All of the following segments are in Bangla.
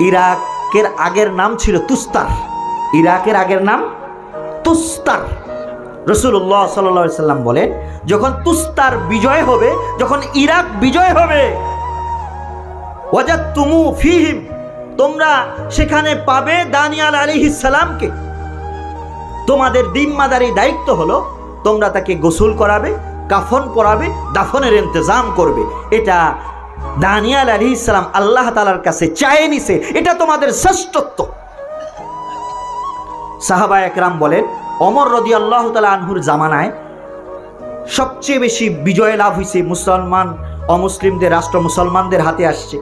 ইরাকের আগের নাম ছিল তুস্তার। ইরাকের আগের নাম তুস্তার। রসুল্লাহ সাল্লা সাল্লাম বলেন, যখন তুস্তার বিজয় হবে, যখন ইরাক বিজয় হবে তুমু ফিহিম, তোমরা সেখানে পাবে দানিয়াল আলী সালামকে। তোমাদের দিম্মাদারি দায়িত্ব হলো, তোমরা তাকে গোসল করাবে, কাফন পরাবে, দাফনের ইন্তজাম করবে। এটা দানিয়াল আলী ইসলাম আল্লাহ তালার কাছে চায়ে নিছে। এটা তোমাদের শ্রেষ্ঠত্ব। সাহাবা একরাম বলেন, অমর রদি আল্লাহ তালা আনহুর জামানায় সবচেয়ে বেশি বিজয় লাভ হয়েছে মুসলমান, অমুসলিমদের, রাষ্ট্র মুসলমানদের হাতে আসছে।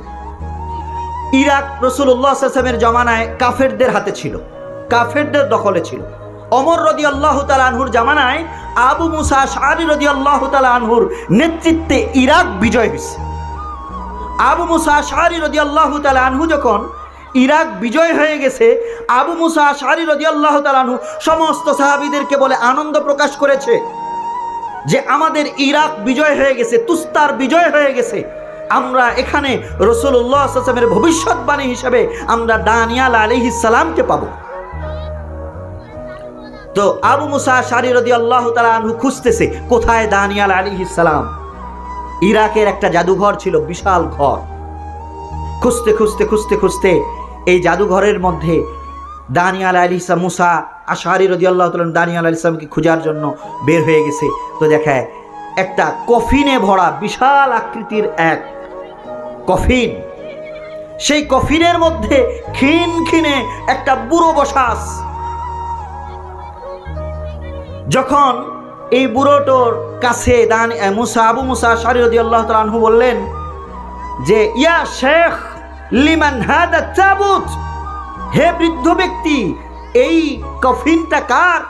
ইরাক রসুল্লাহামের জমানায় কাফেরদের হাতে ছিল, কাফেরদের দখলে ছিল। অমর রদি আল্লাহ আনহুর জামানায় আবু মুসা শাহরি রদি আল্লাহ আনহুর নেতৃত্বে ইরাক বিজয় হয়েছে আবু মুসা শাহরি রদি আল্লাহ আনহু যখন ইরাক বিজয় হয়ে গেছে, আবু মুসা শাহরি রদি আল্লাহ আনহু সমস্ত সাহাবিদেরকে বলে আনন্দ প্রকাশ করেছে যে আমাদের ইরাক বিজয় হয়ে গেছে, তুস্তার বিজয় হয়ে গেছে। আমরা এখানে রসুল্লাহামের ভবিষ্যৎবাণী হিসেবে আমরা দানিয়াল আলহি সালামকে পাব। তো আবু মুসা শারি রদি আল্লাহ আনহু খুঁজতেছে, কোথায় দানিয়াল আলী সালাম? ইরাকের একটা জাদুঘর ছিল বিশাল ঘর। খুঁজতে খুঁজতে খুঁজতে খুঁজতে এই জাদুঘরের মধ্যে দানিয়াল আলী ইসলাম মুসা আশারি রদি আল্লাহ দানিয়াল আলী ইসলামকে খোঁজার জন্য বের হয়ে গেছে। তো দেখায়, একটা কফিনে ভরা বিশাল আকৃতির এক কফিন। সেই কফিনের মধ্যে ক্ষীণ ক্ষীণে একটা বুড়ো বসাস। যখন এই বুড়োটোর কাছে দান মুসা, আবু মুসা শারিরদি আল্লাহ তালু বললেন যে, ইয়া শেখ, লিমান হাদা চাবুত হে বৃদ্ধ ব্যক্তি, এই কফিনটা কার?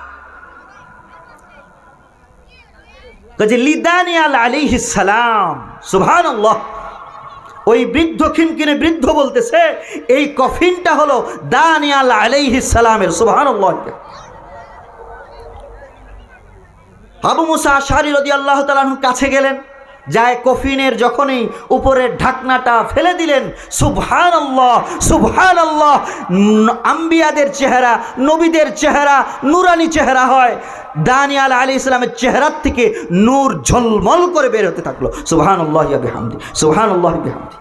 কাজে লিদানিয়াল আলিহিস সালাম। সুবহানাল্লাহ। ওই বৃদ্ধ খিনকিনে বৃদ্ধ বলতেছে, এই কফিনটা হলো দানিয়াল আলাইহিস সালামের, সুবহানাল্লাহ। আবু মুসা শারি রদি আল্লাহ তালাহু কাছে গেলেন। যায় কফিনের যখনই উপরের ঢাকনাটা ফেলে দিলেন সুবহান আল্লাহ সুবহান আল্লাহ আম্বিয়াদের চেহারা, নবীদের চেহারা, নুরানি চেহারা হয়। দানিয়াল আলী ইসলামের চেহারার থেকে নূর ঝলমল করে বের হতে থাকল। সুবহান আল্লাহ বিহামদি সুবহান আল্লাহ বিহামদি।